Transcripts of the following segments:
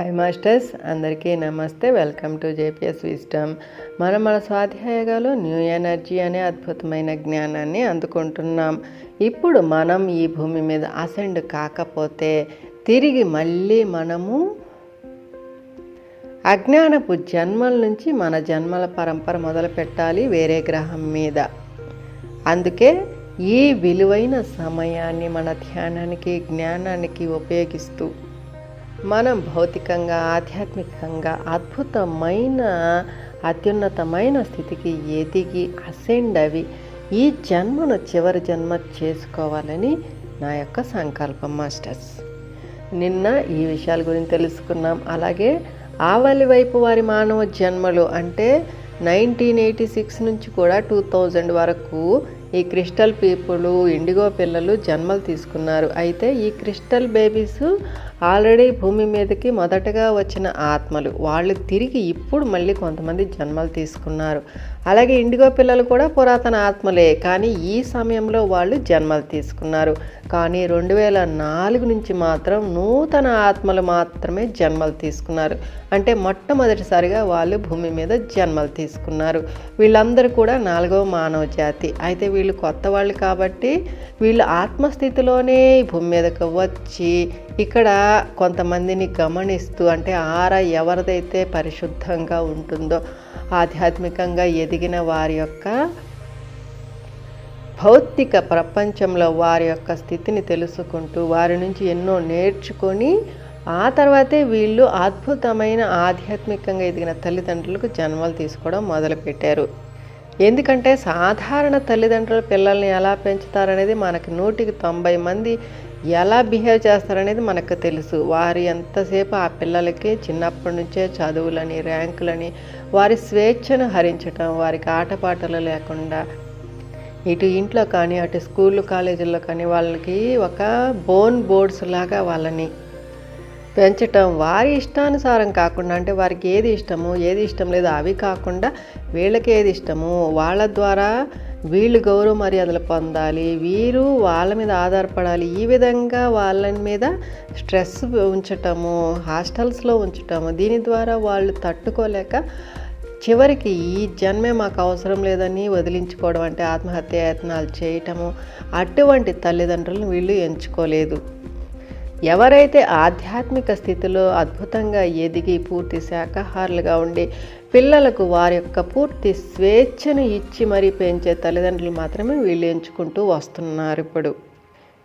Hi masters అందరికీ నమస్తే. Welcome to JPS wisdom మనం మన స్వాధ్యాయగాలు న్యూ ఎనర్జీ అనే అద్భుతమైన జ్ఞానాన్ని అందుకుంటున్నాం. ఇప్పుడు మనం ఈ భూమి మీద అసెండ్ కాకపోతే తిరిగి మళ్ళీ మనము అజ్ఞానపు జన్మల నుంచి మన జన్మల పరంపర మొదలు పెట్టాలి వేరే గ్రహం మీద. అందుకే ఈ విలువైన సమయాన్ని మన ధ్యానానికి జ్ఞానానికి ఉపయోగిస్తూ మనం భౌతికంగా ఆధ్యాత్మికంగా అద్భుతమైన అత్యున్నతమైన స్థితికి ఎదిగి అసెండ్ అవి ఈ జన్మను చివరి జన్మ చేసుకోవాలని నా యొక్క సంకల్పం మాస్టర్స్. నిన్న ఈ విషయాల గురించి తెలుసుకున్నాం. అలాగే ఆవలి వైపు వారి మానవ జన్మలు అంటే నైన్టీన్ ఎయిటీ సిక్స్ నుంచి కూడా టూ థౌజండ్ వరకు ఈ క్రిస్టల్ పీపుల్ ఇండిగో పిల్లలు జన్మలు తీసుకున్నారు. అయితే ఈ క్రిస్టల్ బేబీస్ ఆల్రెడీ భూమి మీదకి మొదటగా వచ్చిన ఆత్మలు వాళ్ళు తిరిగి ఇప్పుడు మళ్ళీ కొంతమంది జన్మలు తీసుకున్నారు. అలాగే ఇండిగో పిల్లలు కూడా పురాతన ఆత్మలే కానీ ఈ సమయంలో వాళ్ళు జన్మలు తీసుకున్నారు. కానీ రెండు వేల నాలుగు నుంచి మాత్రం నూతన ఆత్మలు మాత్రమే జన్మలు తీసుకున్నారు. అంటే మొట్టమొదటిసారిగా వాళ్ళు భూమి మీద జన్మలు తీసుకున్నారు. వీళ్ళందరూ కూడా నాలుగవ మానవ జాతి. అయితే వీళ్ళు కొత్త వాళ్ళు కాబట్టి వీళ్ళు ఆత్మస్థితిలోనే భూమి మీదకి వచ్చి ఇక్కడ కొంతమందిని గమనిస్తూ అంటే ఆర ఎవరిదైతే పరిశుద్ధంగా ఉంటుందో ఆధ్యాత్మికంగా ఎదిగిన వారి యొక్క భౌతిక ప్రపంచంలో వారి యొక్క స్థితిని తెలుసుకుంటూ వారి నుంచి ఎన్నో నేర్చుకొని ఆ తర్వాతే వీళ్ళు అద్భుతమైన ఆధ్యాత్మికంగా ఎదిగిన తల్లిదండ్రులకు జన్మలు తీసుకోవడం మొదలుపెట్టారు. ఎందుకంటే సాధారణ తల్లిదండ్రులు పిల్లల్ని ఎలా పెంచుతారనేది మనకి నూటికి తొంభై మంది ఎలా బిహేవ్ చేస్తారనేది మనకు తెలుసు. వారు ఎంతసేపు ఆ పిల్లలకి చిన్నప్పటి నుంచే చదువులని ర్యాంకులని వారి స్వేచ్ఛను హరించటం వారికి ఆటపాటలు లేకుండా ఇటు ఇంట్లో కానీ అటు స్కూళ్ళు కాలేజీల్లో కానీ వాళ్ళకి ఒక బోన్ బోర్డ్స్ లాగా వాళ్ళని పెంచటం వారి ఇష్టానుసారం కాకుండా అంటే వారికి ఏది ఇష్టము ఏది ఇష్టం లేదు అవి కాకుండా వీళ్ళకి ఏది ఇష్టము వాళ్ళ ద్వారా వీళ్ళు గౌరవ మర్యాదలు పొందాలి వీరు వాళ్ళ మీద ఆధారపడాలి. ఈ విధంగా వాళ్ళ మీద స్ట్రెస్ ఉంచటము హాస్టల్స్లో ఉంచటము దీని ద్వారా వాళ్ళు తట్టుకోలేక చివరికి ఈ జన్మే మాకు అవసరం లేదని వదిలించుకోవడం అంటే ఆత్మహత్య యత్నాలు చేయటము అటువంటి తల్లిదండ్రులను వీళ్ళు ఎంచుకోలేదు. ఎవరైతే ఆధ్యాత్మిక స్థితిలో అద్భుతంగా ఎదిగి పూర్తి శాఖాహారులుగా ఉండి పిల్లలకు వారి యొక్క పూర్తి స్వేచ్ఛను ఇచ్చి మరీ పెంచే తల్లిదండ్రులు మాత్రమే వీళ్ళు ఎంచుకుంటూ వస్తున్నారు ఇప్పుడు.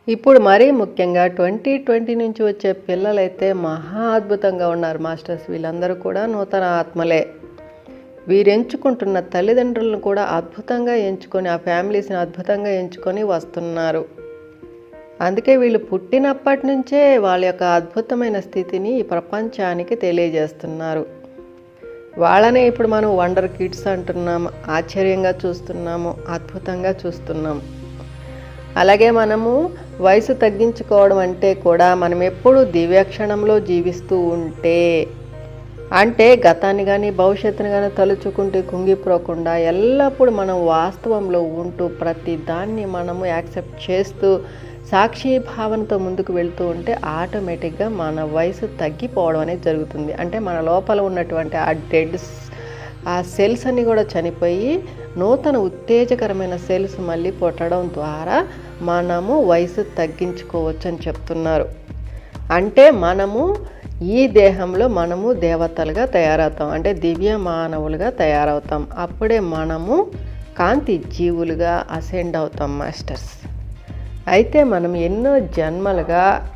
ఇప్పుడు మరీ ముఖ్యంగా ట్వంటీ ట్వంటీ నుంచి వచ్చే పిల్లలైతే మహా అద్భుతంగా ఉన్నారు మాస్టర్స్. వీళ్ళందరూ కూడా నూతన ఆత్మలే. వీరు ఎంచుకుంటున్న తల్లిదండ్రులను కూడా అద్భుతంగా ఎంచుకొని ఆ ఫ్యామిలీస్ని అద్భుతంగా ఎంచుకొని వస్తున్నారు. అందుకే వీళ్ళు పుట్టినప్పటి నుంచే వాళ్ళ యొక్క అద్భుతమైన స్థితిని ఈ ప్రపంచానికి తెలియజేస్తున్నారు. వాళ్ళనే ఇప్పుడు మనం వండర్ కిడ్స్ అంటున్నాము ఆశ్చర్యంగా చూస్తున్నాము అద్భుతంగా చూస్తున్నాం. అలాగే మనము వయసు తగ్గించుకోవడం అంటే కూడా మనం ఎప్పుడు దివ్యక్షణంలో జీవిస్తూ ఉంటే అంటే గతాన్ని కానీ భవిష్యత్తుని కానీ తలుచుకుంటే కుంగిపోకుండా ఎల్లప్పుడూ మనం వాస్తవంలో ఉంటూ ప్రతి దాన్ని మనము యాక్సెప్ట్ చేస్తూ సాక్షి భావనతో ముందుకు వెళ్తూ ఉంటే ఆటోమేటిక్గా మన వయసు తగ్గిపోవడం అనేది జరుగుతుంది. అంటే మన లోపల ఉన్నటువంటి ఆ డెడ్ ఆ సెల్స్ అన్ని కూడా చనిపోయి నూతన ఉత్తేజకరమైన సెల్స్ మళ్ళీ పుట్టడం ద్వారా మనము వయసు తగ్గించుకోవచ్చు అని చెప్తున్నారు. అంటే మనము ఈ దేహంలో మనము దేవతలుగా తయారవుతాం. అంటే దివ్య మానవులుగా తయారవుతాం. అప్పుడే మనము కాంతి జీవులుగా అసెండ్ అవుతాం మాస్టర్స్ అయితే మనం ఎన్నో జన్మలుగా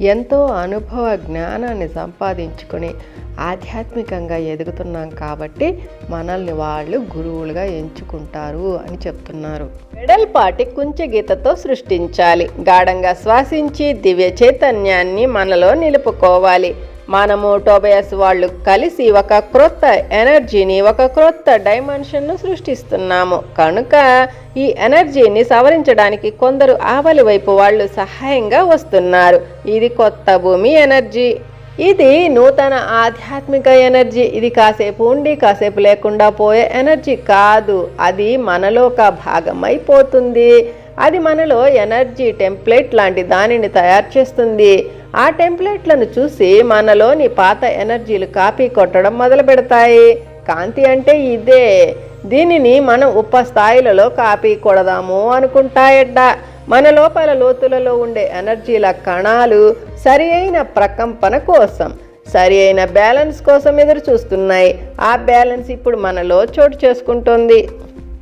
ఎంతో అనుభవ జ్ఞానాన్ని సంపాదించుకొని ఆధ్యాత్మికంగా ఎదుగుతున్నాం కాబట్టి మనల్ని వాళ్ళు గురువులుగా ఎంచుకుంటారు అని చెప్తున్నారు. వెడల్పాటి కుంచగీతతో సృష్టించాలి. గాఢంగా శ్వాసించి దివ్య చైతన్యాన్ని మనలో నిలుపుకోవాలి. మనము టోబయస్ వాళ్ళు కలిసి ఒక క్రొత్త ఎనర్జీని ఒక క్రొత్త డైమెన్షన్ను సృష్టిస్తున్నాము. కనుక ఈ ఎనర్జీని సవరించడానికి కొందరు ఆవలి వైపు వాళ్ళు సహాయంగా వస్తున్నారు. ఇది కొత్త భూమి ఎనర్జీ. ఇది నూతన ఆధ్యాత్మిక ఎనర్జీ. ఇది కాసేపు ఉండి కాసేపు లేకుండా పోయే ఎనర్జీ కాదు. అది మనలో ఒక భాగం అయిపోతుంది అది మనలో ఎనర్జీ టెంప్లెట్ లాంటి దానిని తయారు చేస్తుంది. ఆ టెంప్లెట్లను చూసి మనలోని పాత ఎనర్జీలు కాపీ కొట్టడం మొదలు పెడతాయి కాంతి అంటే ఇదే. దీనిని మనం ఉప స్థాయిలలో కాపీ కొడదాము అనుకుంటాయట. మన లోపల లోతులలో ఉండే ఎనర్జీల కణాలు సరి అయిన ప్రకంపన కోసం సరి అయిన బ్యాలెన్స్ కోసం ఎదురు చూస్తున్నాయి ఆ బ్యాలెన్స్ ఇప్పుడు మనలో చోటు చేసుకుంటుంది.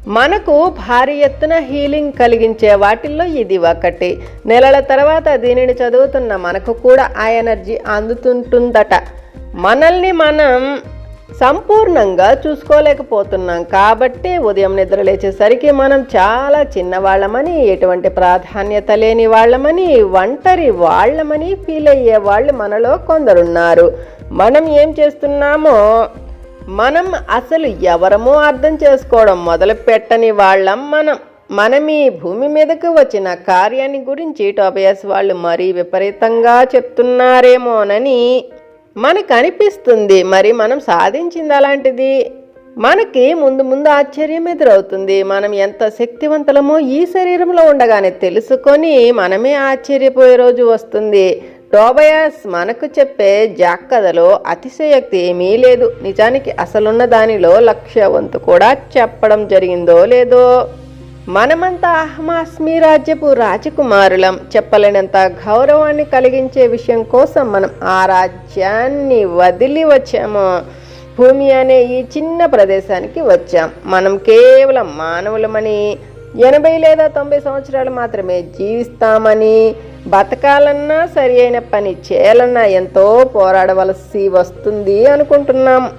మనకు భారీ ఎత్తున హీలింగ్ కలిగించే వాటిల్లో ఇది ఒకటి. నెలల తర్వాత దీనిని చదువుతున్న మనకు కూడా ఆ ఎనర్జీ అందుతుంటుందట. మనల్ని మనం సంపూర్ణంగా చూసుకోలేకపోతున్నాం కాబట్టి ఉదయం నిద్ర లేచేసరికి మనం చాలా చిన్నవాళ్ళమని ఎటువంటి ప్రాధాన్యత లేని వాళ్ళమని ఒంటరి వాళ్ళమని ఫీల్ అయ్యే వాళ్ళు మనలో కొందరున్నారు. మనం ఏం చేస్తున్నామో మనం అసలు ఎవరమో అర్థం చేసుకోవడం మొదలు పెట్టని వాళ్ళం మనం. మనం ఈ భూమి మీదకు వచ్చిన కార్యాన్ని గురించి టోబియస్ వాళ్ళు మరీ విపరీతంగా చెప్తున్నారేమోనని మనకు అనిపిస్తుంది మరి మనం సాధించింది అలాంటిది? మనకి ముందు ముందు ఆశ్చర్యం ఎదురవుతుంది. మనం ఎంత శక్తివంతులమో ఈ శరీరంలో ఉండగానే తెలుసుకొని మనమే ఆశ్చర్యపోయే రోజు వస్తుంది. టోబయాస్ మనకు చెప్పే జాక్కదలో అతిశయోక్తి ఏమీ లేదు. నిజానికి అసలున్న దానిలో లక్ష్య వంతు కూడా చెప్పడం జరిగిందో లేదో? మనమంతా అహమాస్మి రాజ్యపు రాజకుమారులం. చెప్పలేనంత గౌరవాన్ని కలిగించే విషయం కోసం మనం ఆ రాజ్యాన్ని వదిలి వచ్చాము. భూమి అనే ఈ చిన్న ప్రదేశానికి వచ్చాం. మనం కేవలం మానవులమని ఎనభై లేదా తొంభై సంవత్సరాలు మాత్రమే జీవిస్తామని బతకాలన్నా సరి అయిన పని చేయాలన్నా ఎంతో పోరాడవలసి వస్తుంది అనుకుంటున్నాం.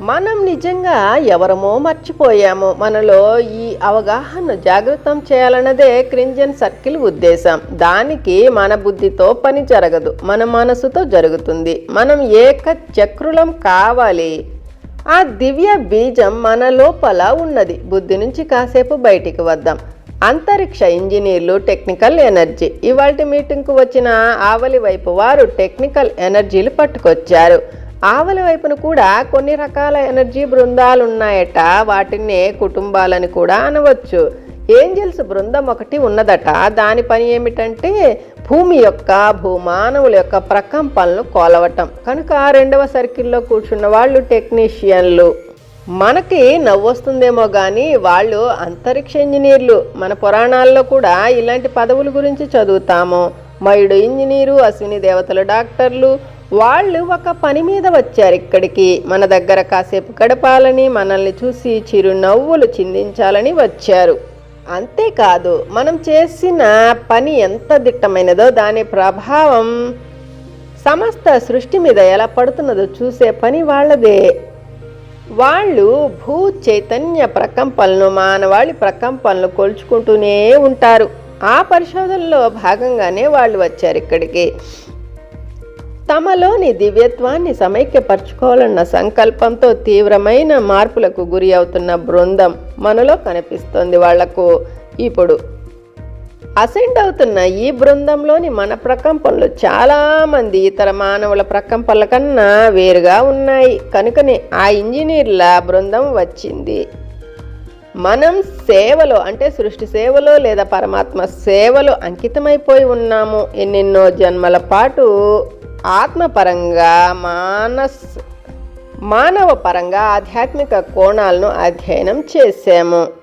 మనం నిజంగా ఎవరమో మర్చిపోయాము. మనలో ఈ అవగాహన జాగృతం చేయాలన్నదే క్రింజన్ సర్కిల్ ఉద్దేశం. దానికి మన బుద్ధితో పని జరగదు మన మనసుతో జరుగుతుంది. మనం ఏక చక్రులం కావాలి. ఆ దివ్య బీజం మన లోపల ఉన్నది. బుద్ధి నుంచి కాసేపు బయటికి వద్దాం. అంతరిక్ష ఇంజనీర్లు టెక్నికల్ ఎనర్జీ. ఇవాళ మీటింగ్కు వచ్చిన ఆవలి వైపు వారు టెక్నికల్ ఎనర్జీలు పట్టుకొచ్చారు. ఆవలి వైపున కూడా కొన్ని రకాల ఎనర్జీ బృందాలు ఉన్నాయట వాటిని కుటుంబాలని కూడా అనవచ్చు. ఏంజల్స్ బృందం ఒకటి ఉన్నదట. దాని పని ఏమిటంటే భూమి యొక్క భూమానవుల యొక్క ప్రకంపనలు కొలవటం. కనుక రెండవ సర్కిల్లో కూర్చున్న వాళ్ళు టెక్నీషియన్లు. మనకి నవ్వొస్తుందేమో కానీ వాళ్ళు అంతరిక్ష ఇంజనీర్లు. మన పురాణాల్లో కూడా ఇలాంటి పదవుల గురించి చదువుతాము. మయుడు ఇంజనీరు అశ్విని దేవతలు డాక్టర్లు. వాళ్ళు ఒక పని మీద వచ్చారు ఇక్కడికి. మన దగ్గర కాసేపు గడపాలని మనల్ని చూసి చిరునవ్వులు చిందించాలని వచ్చారు. అంతేకాదు మనం చేసిన పని ఎంత దిట్టమైనదో దాని ప్రభావం సమస్త సృష్టి మీద ఎలా పడుతున్నదో చూసే పని వాళ్ళదే. వాళ్ళు భూ చైతన్య ప్రకంపనలు మానవాళి ప్రకంపనలు కొల్చుకుంటూనే ఉంటారు. ఆ పరిశోధనలో భాగంగానే వాళ్ళు వచ్చారు ఇక్కడికి. తమలోని దివ్యత్వాన్ని సమైక్యపరచుకోవాలన్న సంకల్పంతో తీవ్రమైన మార్పులకు గురి అవుతున్న బృందం మనలో కనిపిస్తుంది వాళ్ళకు. ఇప్పుడు అసెండ్ అవుతున్న ఈ బృందంలోని మన ప్రకంపనలు చాలామంది ఇతర మానవుల ప్రకంపనల కన్నా వేరుగా ఉన్నాయి. కనుకనే ఆ ఇంజనీర్ల బృందం వచ్చింది. మనం సేవలో అంటే సృష్టి సేవలో లేదా పరమాత్మ సేవలో అంకితమైపోయి ఉన్నాము. ఎన్నెన్నో జన్మల పాటు ఆత్మపరంగా మానస్ మానవ పరంగా ఆధ్యాత్మిక కోణాలను అధ్యయనం చేశాము.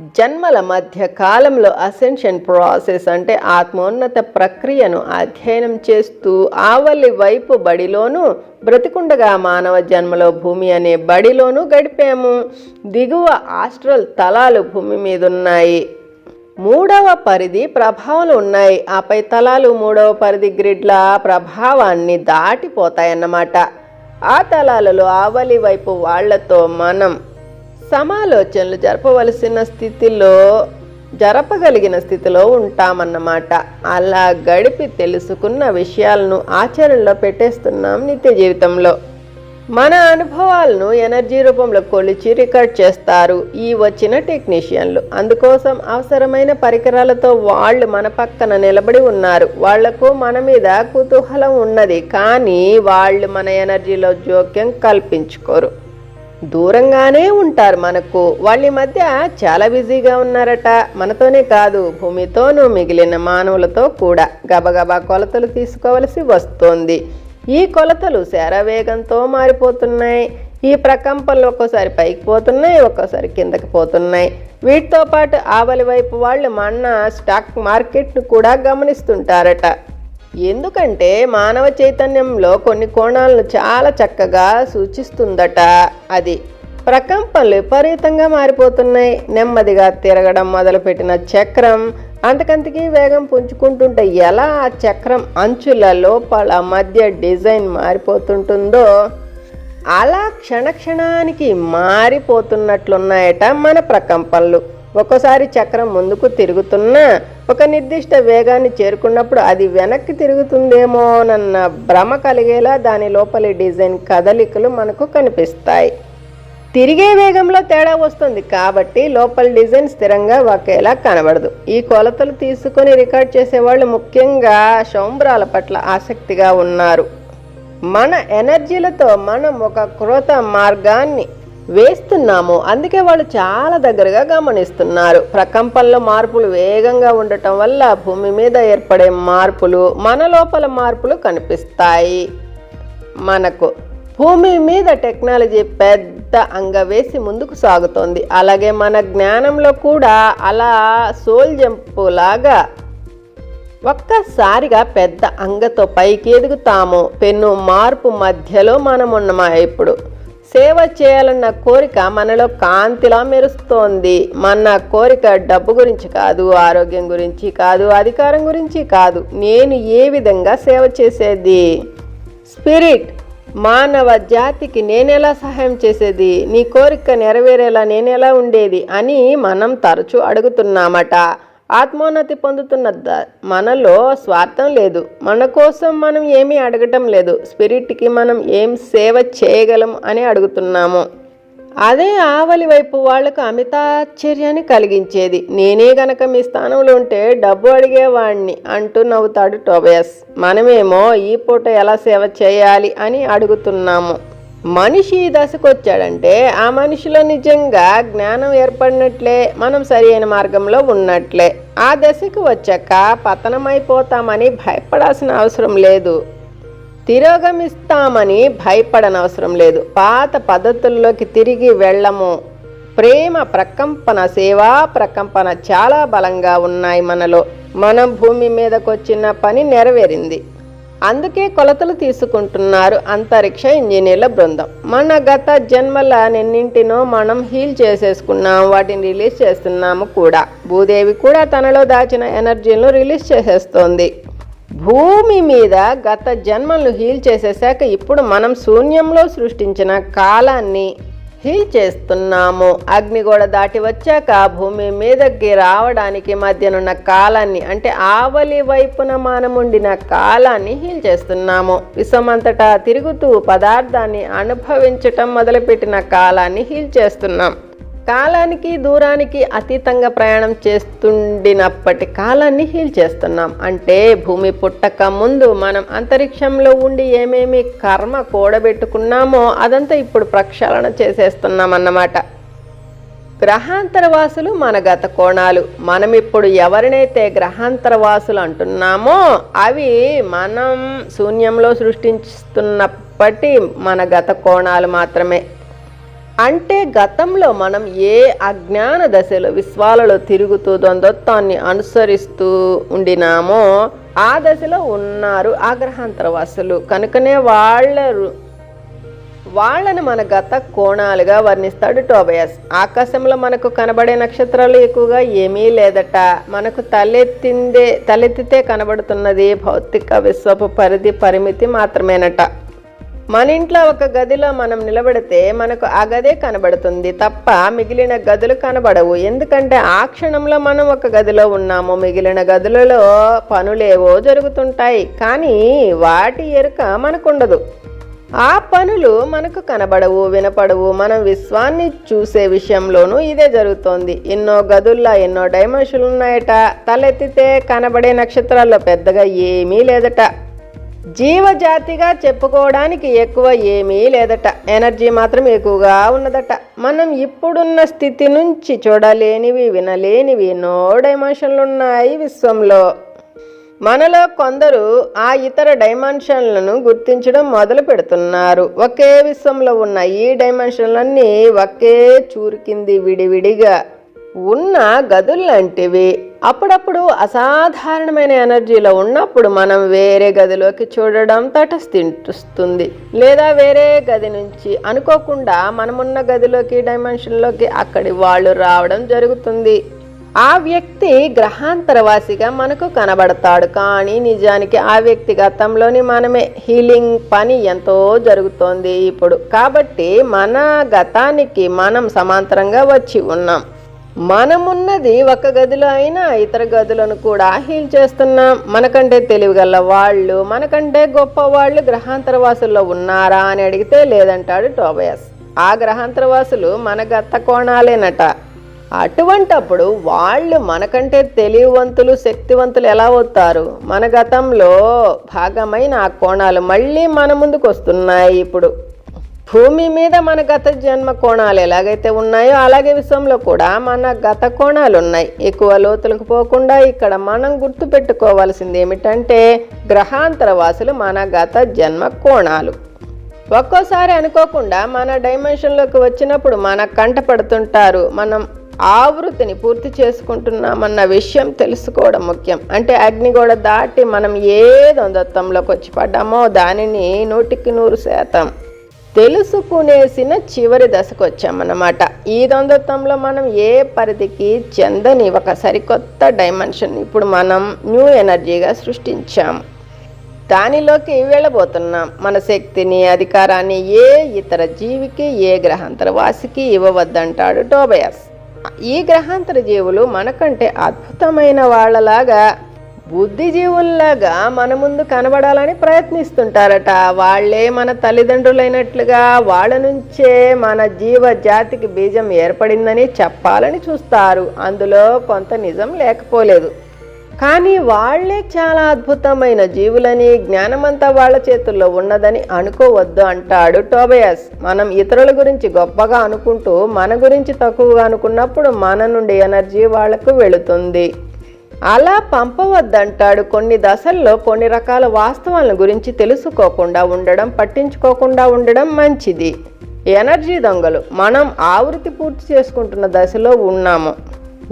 జన్మల మధ్య కాలంలో అసెన్షన్ ప్రాసెస్ అంటే ఆత్మోన్నత ప్రక్రియను అధ్యయనం చేస్తూ ఆవలి వైపు బడిలోనూ బ్రతికుండగా మానవ జన్మలో భూమి అనే బడిలోనూ గడిపాము. దిగువ ఆస్ట్రల్ తలాలు భూమి మీద ఉన్నాయి మూడవ పరిధి ప్రభావాలు ఉన్నాయి. ఆపై తలాలు మూడవ పరిధి గ్రిడ్ల ప్రభావాన్ని దాటిపోతాయన్నమాట. ఆ తలాలలో ఆవలి వైపు వాళ్ళతో మనం సమాలోచనలు జరపవలసిన స్థితిలో జరపగలిగిన స్థితిలో ఉంటామన్నమాట. అలా గడిపి తెలుసుకున్న విషయాలను ఆచరణలో పెట్టేస్తున్నాం నిత్య జీవితంలో. మన అనుభవాలను ఎనర్జీ రూపంలో కొలిచి రికార్డ్ చేస్తారు ఈ వచ్చిన టెక్నీషియన్లు. అందుకోసం అవసరమైన పరికరాలతో వాళ్ళు మన పక్కన నిలబడి ఉన్నారు. వాళ్ళకు మన మీద కుతూహలం ఉన్నది కానీ వాళ్ళు మన ఎనర్జీలో జోక్యం కల్పించుకోరు. దూరంగానే ఉంటారు మనకు. వాళ్ళ మధ్య చాలా బిజీగా ఉన్నారట. మనతోనే కాదు భూమితోనూ మిగిలిన మానవులతో కూడా గబగబా కొలతలు తీసుకోవలసి వస్తోంది. ఈ కొలతలు శరవేగంతో మారిపోతున్నాయి. ఈ ప్రకంపనలు ఒక్కోసారి పైకి పోతున్నాయి ఒక్కోసారి కిందకి పోతున్నాయి. వీటితో పాటు ఆవలి వైపు వాళ్ళు మన స్టాక్ మార్కెట్ను కూడా గమనిస్తుంటారట. ఎందుకంటే మానవ చైతన్యంలో కొన్ని కోణాలను చాలా చక్కగా సూచిస్తుందట. అది ప్రకంపనలు విపరీతంగా మారిపోతున్నాయి. నెమ్మదిగా తిరగడం మొదలుపెట్టిన చక్రం అంతకంతకి వేగం పుంజుకుంటుంటే ఎలా ఆ చక్రం అంచుల లోపల మధ్య డిజైన్ మారిపోతుంటుందో అలా క్షణక్షణానికి మారిపోతున్నట్లున్నాయట మన ప్రకంపనలు. ఒక్కోసారి చక్రం ముందుకు తిరుగుతున్నా ఒక నిర్దిష్ట వేగాన్ని చేరుకున్నప్పుడు అది వెనక్కి తిరుగుతుందేమోనన్న భ్రమ కలిగేలా దాని లోపలి డిజైన్ కదలికలు మనకు కనిపిస్తాయి. తిరిగే వేగంలో తేడా వస్తుంది కాబట్టి లోపల డిజైన్ స్థిరంగా ఒకేలా కనబడదు. ఈ కొలతలు తీసుకొని రికార్డ్ చేసేవాళ్ళు ముఖ్యంగా శౌంబ్రాల పట్ల ఆసక్తిగా ఉన్నారు. మన ఎనర్జీలతో మనం ఒక క్రొత్త మార్గాన్ని వేస్తున్నాము. అందుకే వాళ్ళు చాలా దగ్గరగా గమనిస్తున్నారు. ప్రకంపనలో మార్పులు వేగంగా ఉండటం వల్ల భూమి మీద ఏర్పడే మార్పులు మన లోపల మార్పులు కనిపిస్తాయి. మనకు భూమి మీద టెక్నాలజీ పెద్ద అంగవేసి ముందుకు సాగుతోంది. అలాగే మన జ్ఞానంలో కూడా అలా సోల్ జంపు లాగా ఒక్కసారిగా పెద్ద అంగతో పైకి ఎదుగుతాము పెన్ను మార్పు మధ్యలో మనం ఉన్నమా ఇప్పుడు? సేవ చేయాలన్న కోరిక మనలో కాంతిలా మెరుస్తోంది. మన కోరిక డబ్బు గురించి కాదు ఆరోగ్యం గురించి కాదు అధికారం గురించి కాదు. నేను ఏ విధంగా సేవ చేసేది? స్పిరిట్ మానవ జాతికి నేనెలా సహాయం చేసేది? నీ కోరిక నెరవేరేలా నేనెలా ఉండేది? అని మనం తరచూ అడుగుతున్నామట. ఆత్మోన్నతి పొందుతున్న ద- మనలో స్వార్థం లేదు. మన కోసం మనం ఏమీ అడగటం లేదు. స్పిరిట్కి మనం ఏం సేవ చేయగలం అని అడుగుతున్నాము. అదే ఆవలి వైపు వాళ్ళకు అమితాశ్చర్యాన్ని కలిగించేది. నేనే గనక మీ స్థానంలో ఉంటే డబ్బు అడిగేవాణ్ణి అంటూ నవ్వుతాడు టోబయస్. మనమేమో ఈ పూట ఎలా సేవ చేయాలి అని అడుగుతున్నాము. మనిషి ఈ దశకు వచ్చాడంటే ఆ మనిషిలో నిజంగా జ్ఞానం ఏర్పడినట్లే మనం సరైన మార్గంలో ఉన్నట్లే. ఆ దశకు వచ్చాక పతనమైపోతామని భయపడాల్సిన అవసరం లేదు. తిరోగమిస్తామని భయపడనవసరం లేదు. పాత పద్ధతుల్లోకి తిరిగి వెళ్ళము. ప్రేమ ప్రకంపన సేవా ప్రకంపన చాలా బలంగా ఉన్నాయి మనలో. మనం భూమి మీదకొచ్చిన పని నెరవేరింది. అందుకే కొలతలు తీసుకుంటున్నారు అంతరిక్ష ఇంజనీర్ల బృందం. మన గత జన్మల నిన్నింటినో మనం హీల్ చేసేసుకున్నాం వాటిని రిలీజ్ చేస్తున్నాము కూడా. భూదేవి కూడా తనలో దాచిన ఎనర్జీలను రిలీజ్ చేసేస్తోంది. భూమి మీద గత జన్మలను హీల్ చేసేసాక ఇప్పుడు మనం శూన్యంలో సృష్టించిన కాలాన్ని హీల్ చేస్తున్నాము అగ్నిగోడ దాటి వచ్చాక భూమి మీదకి రావడానికి మధ్యనున్న కాలాన్ని అంటే ఆవలి వైపున మానముండిన కాలాన్ని హీల్ చేస్తున్నాము విశ్వమంతటా తిరుగుతూ పదార్థాన్ని అనుభవించటం మొదలుపెట్టిన కాలాన్ని హీల్ చేస్తున్నాం కాలానికి దూరానికి అతీతంగా ప్రయాణం చేస్తుండినప్పటి కాలాన్ని హీల్ చేస్తున్నాం. అంటే భూమి పుట్టక ముందు మనం అంతరిక్షంలో ఉండి ఏమేమి కర్మ కూడబెట్టుకున్నామో అదంతా ఇప్పుడు ప్రక్షాళన చేసేస్తున్నాం అన్నమాట గ్రహాంతరవాసులు మన గత కోణాలు. మనం ఇప్పుడు ఎవరినైతే గ్రహాంతరవాసులు అంటున్నామో అవి మనం శూన్యంలో సృష్టిస్తున్నప్పటి మన గత కోణాలు మాత్రమే. అంటే గతంలో మనం ఏ అజ్ఞాన దశలో విశ్వాలలో తిరుగుతూ ద్వంద్వత్వాన్ని అనుసరిస్తూ ఉండినామో ఆ దశలో ఉన్నారు ఆగ్రహాంతరవాసులు. కనుకనే వాళ్ళ వాళ్ళని మన గత కోణాలుగా వర్ణిస్తాడు టోబయస్. ఆకాశంలో మనకు కనబడే నక్షత్రాలు ఎక్కువగా ఏమీ లేదట. మనకు తలెత్తిందే తలెత్తితే కనబడుతున్నది భౌతిక విశ్వపు పరిధి పరిమితి మాత్రమేనట. మన ఇంట్లో ఒక గదిలో మనం నిలబడితే మనకు ఆ గదే కనబడుతుంది తప్ప మిగిలిన గదులు కనబడవు. ఎందుకంటే ఆ క్షణంలో మనం ఒక గదిలో ఉన్నాము. మిగిలిన గదులలో పనులేవో జరుగుతుంటాయి. కానీ వాటి ఎరుక మనకుండదు. ఆ పనులు మనకు కనబడవు వినపడవు. మనం విశ్వాన్ని చూసే విషయంలోనూ ఇదే జరుగుతోంది. ఎన్నో గదుల్లో ఎన్నో డైమెన్షన్లు ఉన్నాయట. తలెత్తితే కనబడే నక్షత్రాల్లో పెద్దగా ఏమీ లేదట. జీవజాతిగా చెప్పుకోవడానికి ఎక్కువ ఏమీ లేదట. ఎనర్జీ మాత్రం ఎక్కువగా ఉన్నదట. మనం ఇప్పుడున్న స్థితి నుంచి చూడలేనివి వినలేనివి ఎన్నో డైమెన్షన్లు ఉన్నాయి విశ్వంలో. మనలో కొందరు ఆ ఇతర డైమెన్షన్లను గుర్తించడం మొదలు పెడుతున్నారు. ఒకే విశ్వంలో ఉన్న ఈ డైమెన్షన్లన్నీ ఒకే చూరు కింది విడివిడిగా. ఉన్న గదుల్లాంటివి. అప్పుడప్పుడు అసాధారణమైన ఎనర్జీలో ఉన్నప్పుడు మనం వేరే గదిలోకి చూడడం తటస్థిస్తుంది లేదా వేరే గది నుంచి అనుకోకుండా మనమున్న గదిలోకి డైమెన్షన్లోకి అక్కడి వాళ్ళు రావడం జరుగుతుంది. ఆ వ్యక్తి గ్రహాంతరవాసిగా మనకు కనబడతాడు. కానీ నిజానికి ఆ వ్యక్తి గతంలోని మనమే హీలింగ్ పని ఎంతో జరుగుతోంది ఇప్పుడు. కాబట్టి మన గతానికి మనం సమాంతరంగా వచ్చి ఉన్నాం. మనమున్నది ఒక గదిలో అయినా ఇతర గదులను కూడా హీల్ చేస్తున్నాం మనకంటే తెలివిగల వాళ్ళు మనకంటే గొప్ప వాళ్ళు గ్రహాంతరవాసుల్లో ఉన్నారా అని అడిగితే లేదంటాడు టోబయాస్. ఆ గ్రహాంతరవాసులు మన గత కోణాలేనట. అటువంటప్పుడు వాళ్ళు మనకంటే తెలివివంతులు శక్తివంతులు ఎలా అవుతారు మన గతంలో భాగమైన ఆ కోణాలు మళ్ళీ మన ముందుకు వస్తున్నాయి ఇప్పుడు. భూమి మీద మన గత జన్మ కోణాలు ఎలాగైతే ఉన్నాయో అలాగే విశ్వంలో కూడా మన గత కోణాలు ఉన్నాయి. ఎక్కువ లోతులకు పోకుండా ఇక్కడ మనం గుర్తు పెట్టుకోవాల్సింది ఏమిటంటే గ్రహాంతర వాసులు మన గత జన్మ కోణాలు. ఒక్కోసారి అనుకోకుండా మన డైమెన్షన్లోకి వచ్చినప్పుడు మన కంట పడుతుంటారు. మనం ఆవృతిని పూర్తి చేసుకుంటున్నామన్న విషయం తెలుసుకోవడం ముఖ్యం. అంటే అగ్నిగోడ దాటి మనం ఏ దొందత్వంలోకి వచ్చి పడ్డామో దానిని నూటికి నూరు శాతం తెలుసుకునేసిన చివరి దశకు వచ్చామన్నమాట ఈ ద్వంద్వత్వంలో మనం ఏ పరిధికి చెందని ఒక సరికొత్త డైమెన్షన్ ఇప్పుడు మనం న్యూ ఎనర్జీగా సృష్టించాం. దానిలోకి వెళ్ళబోతున్నాం. మన శక్తిని అధికారాన్ని ఏ ఇతర జీవికి ఏ గ్రహాంతర వాసికి ఇవ్వవద్దంటాడు టోబయస్. ఈ గ్రహాంతర జీవులు మనకంటే అద్భుతమైన వాళ్ళలాగా బుద్ధిజీవుల్లాగా మన ముందు కనబడాలని ప్రయత్నిస్తుంటారట. వాళ్ళే మన తల్లిదండ్రులైనట్లుగా వాళ్ళ నుంచే మన జీవ జాతికి బీజం ఏర్పడిందని చెప్పాలని చూస్తారు. అందులో కొంత నిజం లేకపోలేదు. కానీ వాళ్ళే చాలా అద్భుతమైన జీవులని జ్ఞానమంతా వాళ్ళ చేతుల్లో ఉన్నదని అనుకోవద్దు అంటాడు టోబయాస్. మనం ఇతరుల గురించి గొప్పగా అనుకుంటూ మన గురించి తక్కువగా అనుకున్నప్పుడు మన నుండి ఎనర్జీ వాళ్ళకు వెళుతుంది. అలా పంపవద్దంటాడు. కొన్ని దశల్లో కొన్ని రకాల వాస్తవాలను గురించి తెలుసుకోకుండా ఉండడం పట్టించుకోకుండా ఉండడం మంచిది. ఎనర్జీ దొంగలు. మనం ఆవృత్తి పూర్తి చేసుకుంటున్న దశలో ఉన్నాము.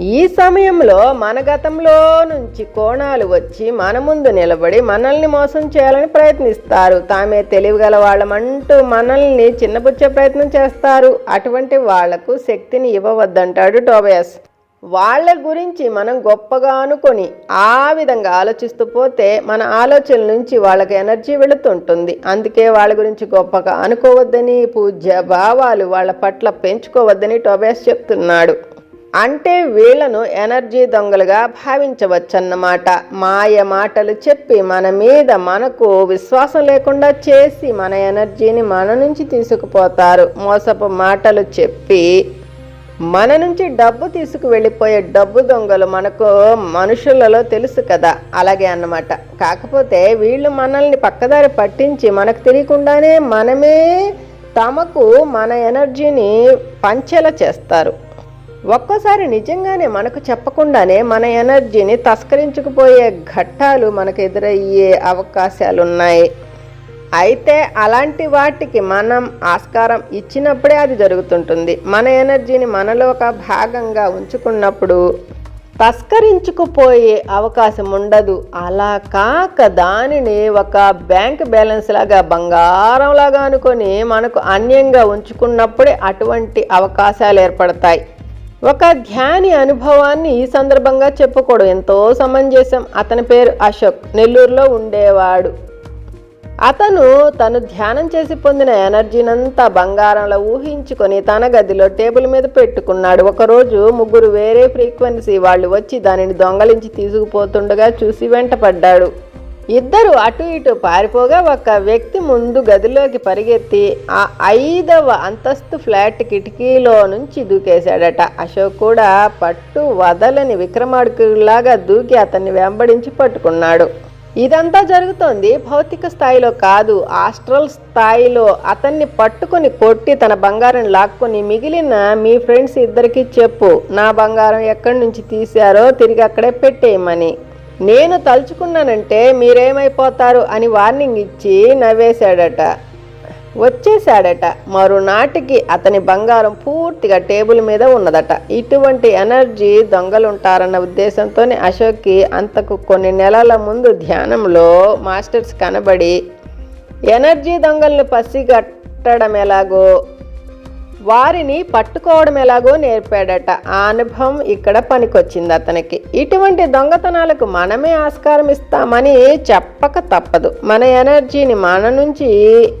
ఈ సమయంలో మన గతంలో నుంచి కోణాలు వచ్చి మన ముందు నిలబడి మనల్ని మోసం చేయాలని ప్రయత్నిస్తారు. తామే తెలివిగల వాళ్ళమంటూ మనల్ని చిన్నపుచ్చే ప్రయత్నం చేస్తారు. అటువంటి వాళ్ళకు శక్తిని ఇవ్వవద్దంటాడు టోబయస్. వాళ్ళ గురించి మనం గొప్పగా అనుకొని ఆ విధంగా ఆలోచిస్తూ పోతే మన ఆలోచనల నుంచి వాళ్ళకి ఎనర్జీ వెళుతుంటుంది. అందుకే వాళ్ళ గురించి గొప్పగా అనుకోవద్దని పూజ్య భావాలు వాళ్ళ పట్ల పెంచుకోవద్దని టోబేస్ చెప్తున్నాడు. అంటే వీళ్ళను ఎనర్జీ దొంగలుగా భావించవచ్చన్నమాట. మాయ మాటలు చెప్పి మన మీద మనకు విశ్వాసం లేకుండా చేసి మన ఎనర్జీని మన నుంచి తీసుకుపోతారు. మోసపు మాటలు చెప్పి మన నుంచి డబ్బు తీసుకు వెళ్ళిపోయే డబ్బు దొంగలు మనకు మనుషులలో తెలుసు కదా. అలాగే అన్నమాట. కాకపోతే వీళ్ళు మనల్ని పక్కదారి పట్టించి మనకు తెలియకుండానే మనమే తమకు మన ఎనర్జీని పంచేలా చేస్తారు. ఒక్కోసారి నిజంగానే మనకు చెప్పకుండానే మన ఎనర్జీని తస్కరించుకుపోయే ఘట్టాలు మనకు ఎదురయ్యే అవకాశాలు ఉన్నాయి అయితే అలాంటి వాటికి మనం ఆస్కారం ఇచ్చినప్పుడే అది జరుగుతుంటుంది. మన ఎనర్జీని మనలో ఒక భాగంగా ఉంచుకున్నప్పుడు తస్కరించుకుపోయే అవకాశం ఉండదు. అలా కాక దానిని ఒక బ్యాంక్ బ్యాలెన్స్ లాగా బంగారంలాగా అనుకొని మనకు అన్యంగా ఉంచుకున్నప్పుడే అటువంటి అవకాశాలు ఏర్పడతాయి. ఒక ధ్యాని అనుభవాన్ని ఈ సందర్భంగా చెప్పుకోడు ఎంతో సమంజసం. అతని పేరు అశోక్. నెల్లూరులో ఉండేవాడు. అతను తను ధ్యానం చేసి పొందిన ఎనర్జీనంతా బంగారంలో ఊహించుకొని తన గదిలో టేబుల్ మీద పెట్టుకున్నాడు. ఒకరోజు ముగ్గురు వేరే ఫ్రీక్వెన్సీ వాళ్ళు వచ్చి దానిని దొంగలించి తీసుకుపోతుండగా చూసి వెంటపడ్డాడు. ఇద్దరు అటు ఇటు పారిపోగా ఒక వ్యక్తి ముందు గదిలోకి పరిగెత్తి ఆ ఐదవ అంతస్తు ఫ్లాట్ కిటికీలో నుంచి దూకేశాడట. అశోక్ కూడా పట్టు వదలని విక్రమార్కులాగా దూకి అతన్ని వెంబడించి పట్టుకున్నాడు. ఇదంతా జరుగుతోంది భౌతిక స్థాయిలో కాదు ఆస్ట్రల్ స్థాయిలో. అతన్ని పట్టుకొని కొట్టి తన బంగారం లాక్కొని మిగిలిన మీ ఫ్రెండ్స్ ఇద్దరికి చెప్పు నా బంగారం ఎక్కడి నుంచి తీశారో తిరిగి అక్కడే పెట్టేయమని. నేను తలుచుకున్నానంటే మీరేమైపోతారు అని వార్నింగ్ ఇచ్చి నవ్వేశాడట. వచ్చేశాడట. మరునాటికి అతని బంగారం పూర్తిగా టేబుల్ మీద ఉన్నదట. ఇటువంటి ఎనర్జీ దొంగలుంటారన్న ఉద్దేశంతోనే అశోక్కి అంతకు కొన్ని నెలల ముందు ధ్యానంలో మాస్టర్స్ కనబడి ఎనర్జీ దొంగలను పసిగట్టడం ఎలాగో వారిని పట్టుకోవడం ఎలాగో నేర్పాడట. ఆ అనుభవం ఇక్కడ పనికొచ్చింది అతనికి. ఇటువంటి దొంగతనాలకు మనమే ఆస్కారం ఇస్తామని చెప్పక తప్పదు. మన ఎనర్జీని మన నుంచి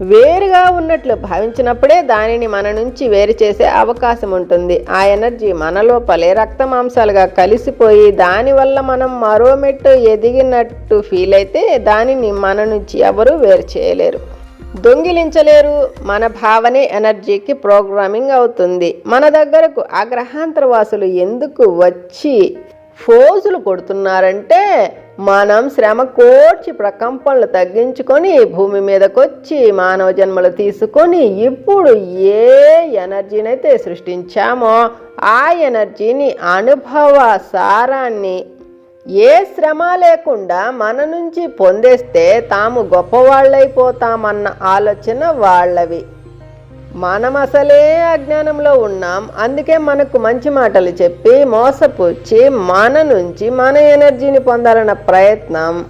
వేరుగా ఉన్నట్లు భావించినప్పుడే దానిని మన నుంచి వేరు చేసే అవకాశం ఉంటుంది. ఆ ఎనర్జీ మనలో పలే రక్త మాంసాలుగా కలిసిపోయి దానివల్ల మనం మరో మెట్టు ఎదిగినట్టు ఫీల్ అయితే దానిని మన నుంచి ఎవరూ వేరు చేయలేరు. దొంగిలించలేరు. మన భావనే ఎనర్జీకి ప్రోగ్రామింగ్ అవుతుంది. మన దగ్గరకు ఆ గ్రహాంతర వాసులు ఎందుకు వచ్చి ఫోజులు కొడుతున్నారంటే మనం శ్రమ కోర్చి ప్రకంపనలు తగ్గించుకొని భూమి మీదకొచ్చి మానవ జన్మలు తీసుకొని ఇప్పుడు ఏ ఎనర్జీనైతే సృష్టించామో ఆ ఎనర్జీని అనుభవ సారాన్ని ఏ శ్రమ లేకుండా మన నుంచి పొందేస్తే తాము గొప్పవాళ్ళైపోతామన్న ఆలోచన వాళ్ళవి. మనం అసలే అజ్ఞానంలో ఉన్నాం. అందుకే మనకు మంచి మాటలు చెప్పి మోసపుచ్చి మన నుంచి మన ఎనర్జీని పొందాలన్న ప్రయత్నం.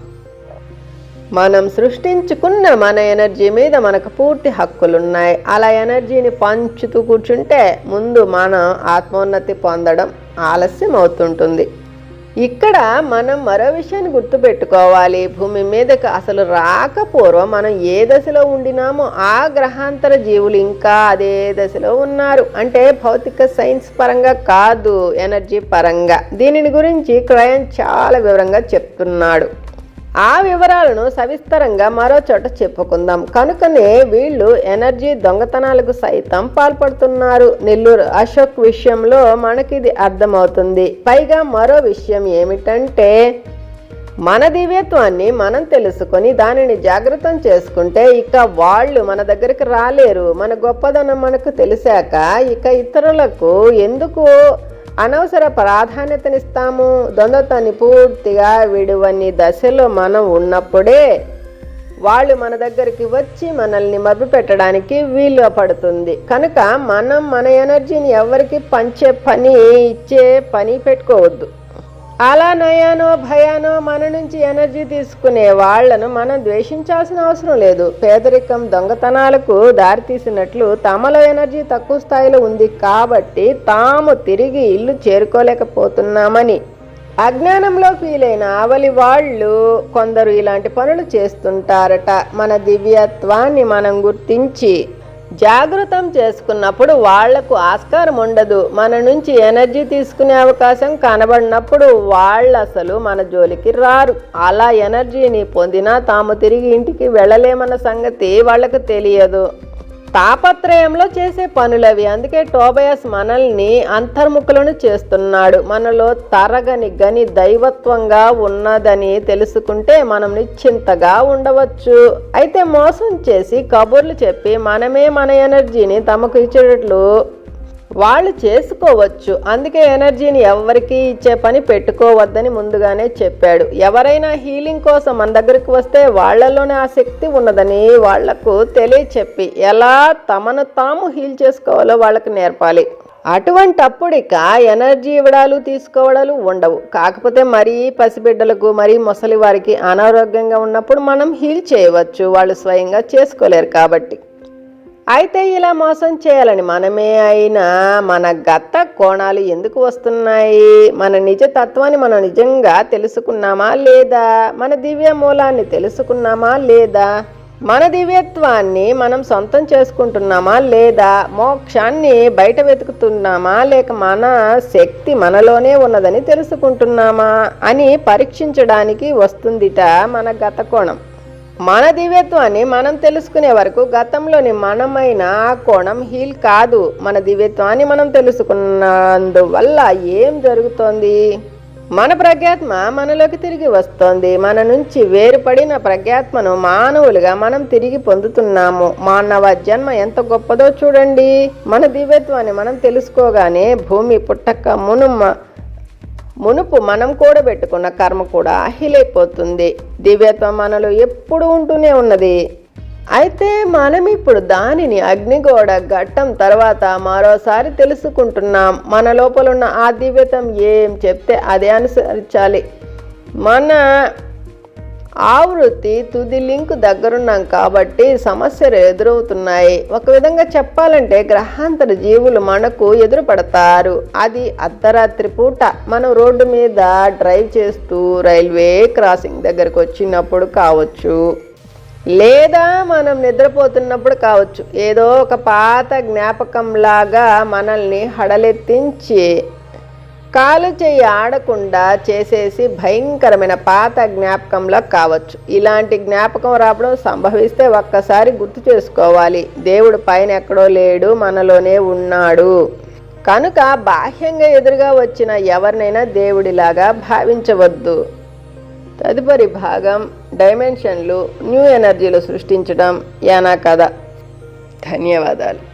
మనం సృష్టించుకున్న మన ఎనర్జీ మీద మనకు పూర్తి హక్కులున్నాయి. అలా ఎనర్జీని పంచుతూ కూర్చుంటే ముందు మనం ఆత్మోన్నతి పొందడం ఆలస్యం అవుతుంటుంది ఇక్కడ మనం మరో విషయాన్ని గుర్తుపెట్టుకోవాలి. భూమి మీదకి అసలు రాకపూర్వం మనం ఏ దశలో ఉండినామో ఆ గ్రహాంతర జీవులు ఇంకా అదే దశలో ఉన్నారు. అంటే భౌతిక సైన్స్ పరంగా కాదు ఎనర్జీ పరంగా. దీనిని గురించి క్రయన్ చాలా వివరంగా చెప్తున్నాడు. ఆ వివరాలను సవిస్తరంగా మరో చోట చెప్పుకుందాం. కనుకనే వీళ్ళు ఎనర్జీ దొంగతనాలకు సైతం పాల్పడుతున్నారు. నెల్లూరు అశోక్ విషయంలో మనకిది అర్థమవుతుంది. పైగా మరో విషయం ఏమిటంటే మన దివ్యత్వాన్ని మనం తెలుసుకొని దానిని జాగ్రత్తం చేసుకుంటే ఇక వాళ్ళు మన దగ్గరికి రాలేరు. మన గొప్పదనం మనకు తెలిసాక ఇక ఇతరులకు ఎందుకు అనవసర ప్రాధాన్యతనిస్తాము. ద్వంద్వతాన్ని పూర్తిగా విడువని దశలో మనం ఉన్నప్పుడే వాళ్ళు మన దగ్గరికి వచ్చి మనల్ని మభ్యపెట్టడానికి వీలు పడుతుంది. కనుక మనం మన ఎనర్జీని ఎవరికి పంచే పని ఇచ్చే పని పెట్టుకోవద్దు. అలా నయానో భయానో మన నుంచి ఎనర్జీ తీసుకునే వాళ్ళను మనం ద్వేషించాల్సిన అవసరం లేదు. పేదరికం దొంగతనాలకు దారితీసినట్లు తమలో ఎనర్జీ తక్కువ స్థాయిలో ఉంది కాబట్టి తాము తిరిగి ఇల్లు చేరుకోలేకపోతున్నామని. అజ్ఞానంలో ఫీలైన ఆవలి వాళ్ళు కొందరు ఇలాంటి పనులు చేస్తుంటారట. మన దివ్యత్వాన్ని మనం గుర్తించి జాగృతం చేసుకున్నప్పుడు వాళ్ళకు ఆస్కారం ఉండదు. మన నుంచి ఎనర్జీ తీసుకునే అవకాశం కనబడినప్పుడు వాళ్ళు అసలు మన జోలికి రారు. అలా ఎనర్జీని పొందినా తాము తిరిగి ఇంటికి వెళ్ళలేమన్న సంగతి వాళ్ళకు తెలియదు. తాపత్రయంలో చేసే పనులవి. అందుకే టోబయస్ మనల్ని అంతర్ముఖులను చేస్తున్నాడు. మనలో తరగని గని దైవత్వంగా ఉన్నదని తెలుసుకుంటే మనం నిశ్చింతగా ఉండవచ్చు. అయితే మోసం చేసి కబుర్లు చెప్పి మనమే మన ఎనర్జీని తమకు ఇచ్చేటట్లు వాళ్ళు చేసుకోవచ్చు. అందుకే ఎనర్జీని ఎవరికి ఇచ్చే పని పెట్టుకోవద్దని ముందుగానే చెప్పాడు. ఎవరైనా హీలింగ్ కోసం మన దగ్గరికి వస్తే వాళ్ళలోనే ఆ శక్తి ఉన్నదని వాళ్ళకు తెలియచెప్పి ఎలా తమను తాము హీల్ చేసుకోవాలో వాళ్ళకి నేర్పాలి. అటువంటప్పుడు ఇక ఎనర్జీ ఇవ్వడాలు తీసుకోవడాలు ఉండవు. కాకపోతే మరీ పసిబిడ్డలకు మరీ ముసలి వారికి అనారోగ్యంగా ఉన్నప్పుడు మనం హీల్ చేయవచ్చు. వాళ్ళు స్వయంగా చేసుకోలేరు కాబట్టి. అయితే ఇలా మోసం చేయాలని మనమే అయినా మన గత కోణాలు ఎందుకు వస్తున్నాయి? మన నిజ తత్వాన్ని మనం నిజంగా తెలుసుకున్నామా లేదా? మన దివ్య మూలాన్ని తెలుసుకున్నామా లేదా? మన దివ్యత్వాన్ని మనం సొంతం చేసుకుంటున్నామా లేదా? మోక్షాన్ని బయట వెతుకుతున్నామా లేక మన శక్తి మనలోనే ఉన్నదని తెలుసుకుంటున్నామా అని పరీక్షించడానికి వస్తుందిట మన గత కోణం. మన దివ్యత్వాన్ని మనం తెలుసుకునే వరకు గతంలోని మనమైన ఆ కోణం హీల్ కాదు. మన దివ్యత్వాన్ని మనం తెలుసుకున్నందువల్ల ఏం జరుగుతోంది? మన ప్రజ్ఞాత్మ మనలోకి తిరిగి వస్తోంది. మన నుంచి వేరుపడిన ప్రజ్ఞాత్మను మానవులుగా మనం తిరిగి పొందుతున్నాము. మానవ జన్మ ఎంత గొప్పదో చూడండి. మన దివ్యత్వాన్ని మనం తెలుసుకోగానే భూమి పుట్టక మునుమ మునుపు మనం కూడబెట్టుకున్న కర్మ కూడా అహిలైపోతుంది దివ్యత్వం మనలో ఎప్పుడు ఉంటూనే ఉన్నది. అయితే మనం ఇప్పుడు దానిని అగ్నిగోడ ఘట్టం తర్వాత మరోసారి తెలుసుకుంటున్నాం. మన లోపలున్న ఆ దివ్యతం ఏం చెప్తే అదే అనుసరించాలి. మన ఆవృత్తి తుది లింక్ దగ్గరున్నాం కాబట్టి సమస్యలు ఎదురవుతున్నాయి. ఒక విధంగా చెప్పాలంటే గ్రహాంతర జీవులు మనకు ఎదురుపడతారు. అది అర్ధరాత్రి పూట మనం రోడ్డు మీద డ్రైవ్ చేస్తూ రైల్వే క్రాసింగ్ దగ్గరకు వచ్చినప్పుడు కావచ్చు లేదా మనం నిద్రపోతున్నప్పుడు కావచ్చు. ఏదో ఒక పాత జ్ఞాపకంలాగా మనల్ని హడలెత్తించి కాలు చెయ్యి ఆడకుండా చేసేసి భయంకరమైన పాత జ్ఞాపకంలా కావచ్చు. ఇలాంటి జ్ఞాపకం రావడం సంభవిస్తే ఒక్కసారి గుర్తు చేసుకోవాలి. దేవుడు పైన ఎక్కడో లేడు మనలోనే ఉన్నాడు. కనుక బాహ్యంగా ఎదురుగా వచ్చిన ఎవరినైనా దేవుడిలాగా భావించవద్దు. తదుపరి భాగం డైమెన్షన్లు న్యూ ఎనర్జీలు సృష్టించడం. యానా కథ. ధన్యవాదాలు.